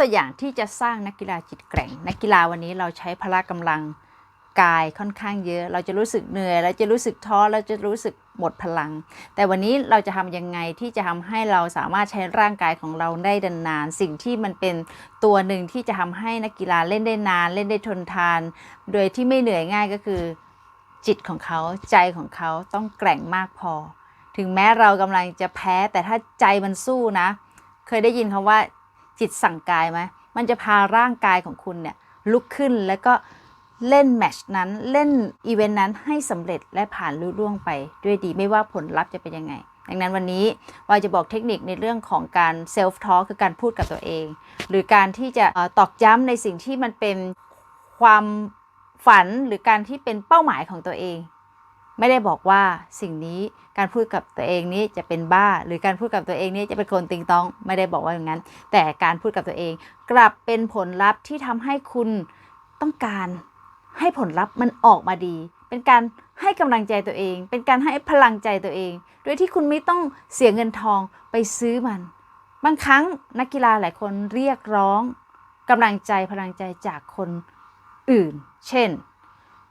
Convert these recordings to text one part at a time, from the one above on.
ตัวอย่างที่จะสร้างนักกีฬาจิตแกร่ง นักกีฬาวันนี้เราใช้พละกำลังกายค่อนข้างเยอะ เราจะรู้สึกเหนื่อยเราจะรู้สึกท้อเราจะรู้สึกหมดพลัง แต่วันนี้เราจะทำยังไงที่จะทำให้เราสามารถใช้ร่างกายของเราได้นานๆสิ่งที่มันเป็นตัวหนึ่งที่จะทำให้นักกีฬาเล่นได้นาน เล่นได้ทนทาน โดยที่ไม่เหนื่อยง่ายก็คือ จิตของเขาใจของเขาต้องแกร่งมากพอ ถึงแม้เรากำลังจะแพ้แต่ถ้าใจมันสู้นะ เคยได้ยินคำว่า จิตสั่งกายไหมมันจะพาร่างกายของคุณเนี่ยลุกขึ้นแล้วก็เล่นแมชนั้นเล่นอีเวนต์นั้นให้สำเร็จและผ่านลุล่วงไปด้วยดีไม่ว่าผลลัพธ์จะเป็นยังไง ดังนั้นวันนี้วายจะบอกเทคนิคในเรื่องของการเซลฟ์ทอคือการพูดกับตัวเอง หรือการที่จะตอกย้ำในสิ่งที่มันเป็นความฝันหรือการที่เป็นเป้าหมายของตัวเอง ไม่ได้บอกว่าสิ่งนี้การพูดกับตัวเองนี้จะเป็นบ้า หรือการพูดกับตัวเองนี้จะเป็นคนติงตอง ไม่ได้บอกว่าอย่างนั้น แต่การพูดกับตัวเอง กลับเป็นผลลัพธ์ที่ทำให้คุณต้องการให้ผลลัพธ์มันออกมาดี เป็นการให้กำลังใจตัวเอง เป็นการให้พลังใจตัวเอง โดยที่คุณไม่ต้องเสียเงินทองไปซื้อมัน บางครั้งนักกีฬาหลายคนเรียกร้องกำลังใจพลังใจจากคนอื่น เช่น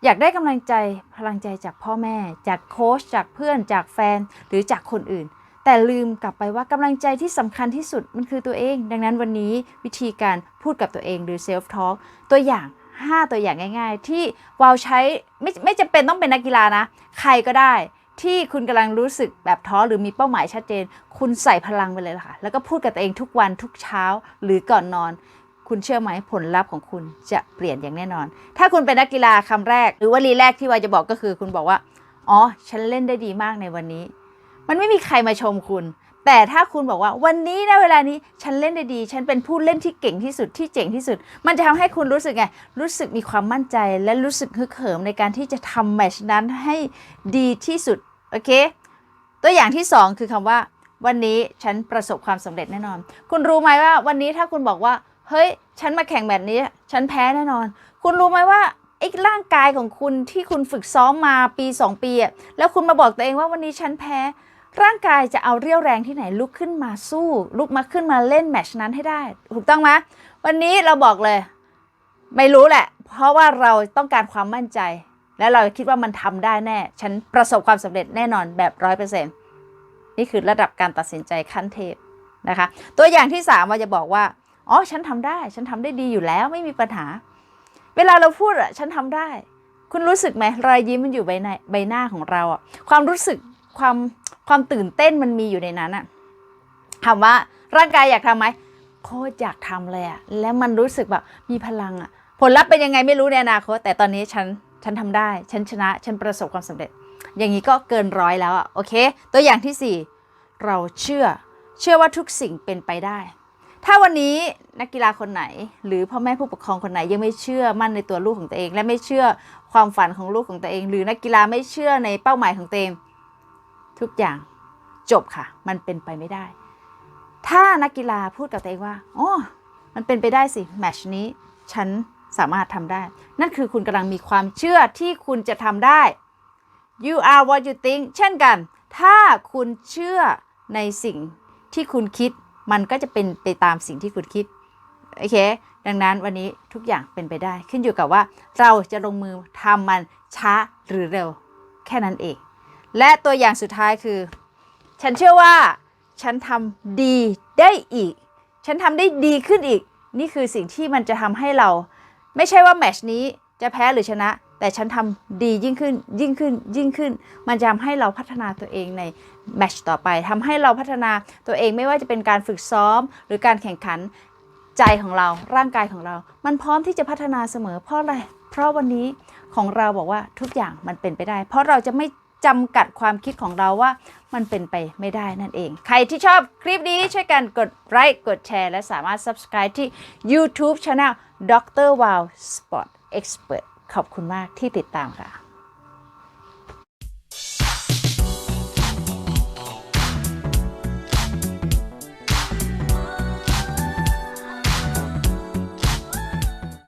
อยากได้กำลังใจพลังใจจากพ่อแม่ จากโค้ชจากเพื่อนจากแฟนหรือจากคนอื่น แต่ลืมกลับไปว่ากำลังใจที่สำคัญที่สุดมันคือตัวเอง ดังนั้นวันนี้วิธีการพูดกับตัวเองหรือเซลฟ์ทอ k ตัวอย่าง 5 ตัวอย่างง่าย ๆ ที่วาวใช้ไม่ไม่จำเป็นต้องเป็นนักกีฬานะ ใครก็ได้ที่คุณกำลังรู้สึกแบบท้อหรือมีเป้าหมายชัดเจน คุณใส่พลังไปเลยล่ะค่ะ แล้วก็พูดกับตัวเองทุกวันทุกเช้าหรือก่อนนอน คุณเชื่อไหมผลลัพธ์ของคุณจะเปลี่ยนอย่างแน่นอน ถ้าคุณเป็นนักกีฬาคำแรก หรือวลีแรกที่วายจะบอกก็คือ คุณบอกว่า อ๋อ ฉันเล่นได้ดีมากในวันนี้ มันไม่มีใครมาชมคุณ แต่ถ้าคุณบอกว่าวันนี้นะเวลานี้ฉันเล่นได้ดี ฉันเป็นผู้เล่นที่เก่งที่สุดที่เจ๋งที่สุด มันจะทำให้คุณรู้สึกไง รู้สึกมีความมั่นใจ และรู้สึกฮึกเหิมในการที่จะทำแมชนั้นให้ดีที่สุด โอเค ตัวอย่างที่สองคือคำว่า วันนี้ฉันประสบความสำเร็จแน่นอน คุณรู้ไหมว่าวันนี้ถ้าคุณบอกว่า เฮ้ย ฉันมาแข่งแบบนี้ ฉันแพ้แน่นอน คุณรู้ไหมว่าไอ้ร่างกายของคุณที่คุณฝึกซ้อมมาปี 2 ปีอะแล้วคุณมาบอกตัวเองว่าวันนี้ฉันแพ้ ร่างกายจะเอาเรี่ยวแรงที่ไหนลุกขึ้นมาสู้ ลุกมาขึ้นมาเล่นแมชนั้นให้ได้ ถูกต้องไหมวันนี้เราบอกเลย ไม่รู้แหละ เพราะว่าเราต้องการความมั่นใจ และเราคิดว่ามันทำได้แน่ ฉันประสบความสำเร็จแน่นอนแบบร้อยเปอร์เซ็นต์นี่คือระดับการตัดสินใจขั้นเทพนะคะ ตัวอย่างที่สามว่าจะบอกว่า อ๋อฉันทำได้ ฉันทำได้ดีอยู่แล้วไม่มีปัญหา เวลาเราพูดอะฉันทำได้ คุณรู้สึกไหมรอยยิ้มมันอยู่ใบหน้าใบหน้าของเราอะความรู้สึกความความตื่นเต้นมันมีอยู่ในนั้นอะถามว่าร่างกายอยากทำไหมโคตรอยากทำเลยอะแล้วมันรู้สึกแบบมีพลังอะผลลัพธ์เป็นยังไงไม่รู้ในอนาคตแต่ตอนนี้ฉันฉันทำได้ ฉันชนะ ฉันประสบความสำเร็จ อย่างนี้ก็เกินร้อยแล้วอะโอเค ตัวอย่างที่สี่เราเชื่อ เชื่อว่าทุกสิ่งเป็นไปได้ ถ้าวันนี้นักกีฬาคนไหน หรือพ่อแม่ผู้ปกครองคนไหนยังไม่เชื่อมั่นในตัวลูกของตัวเอง และไม่เชื่อความฝันของลูกของตัวเอง หรือนักกีฬาไม่เชื่อในเป้าหมายของตัวเองทุกอย่างจบค่ะ มันเป็นไปไม่ได้ ถ้านักกีฬาพูดกับตัวเองว่าอ๋อมันเป็นไปได้สิแมชนี้ฉันสามารถทำได้ นั่นคือคุณกำลังมีความเชื่อที่คุณจะทำได้ you are what you think เช่นกัน ถ้าคุณเชื่อในสิ่งที่คุณคิด มันก็จะเป็นไปตามสิ่งที่คุณคิดโอเค ดังนั้นวันนี้ทุกอย่างเป็นไปได้ ขึ้นอยู่กับว่าเราจะลงมือทำมันช้าหรือเร็ว แค่นั้นเอง และตัวอย่างสุดท้ายคือ ฉันเชื่อว่า ฉันทำดีได้อีก ฉันทำได้ดีขึ้นอีก นี่คือสิ่งที่มันจะทำให้เรา ไม่ใช่ว่าแมชนี้จะแพ้หรือชนะ แต่ฉันทำดียิ่งขึ้นยิ่งขึ้นยิ่งขึ้น มันจะทำให้เราพัฒนาตัวเองในแมชต่อไปทำให้เราพัฒนาตัวเองไม่ว่าจะเป็นการฝึกซ้อม หรือการแข่งขันใจของเราร่างกายของเรา มันพร้อมที่จะพัฒนาเสมอ เพราะอะไร เพราะวันนี้ของเราบอกว่าทุกอย่างมันเป็นไปได้ เพราะเราจะไม่จำกัดความคิดของเราว่ามันเป็นไปไม่ได้นั่นเอง ใครที่ชอบคลิปนี้ช่วยกันกดไลค์กดแชร์ และสามารถ subscribe ที่ YouTube Channel Dr. Wow Sport Expert ขอบคุณมากที่ติดตามค่ะ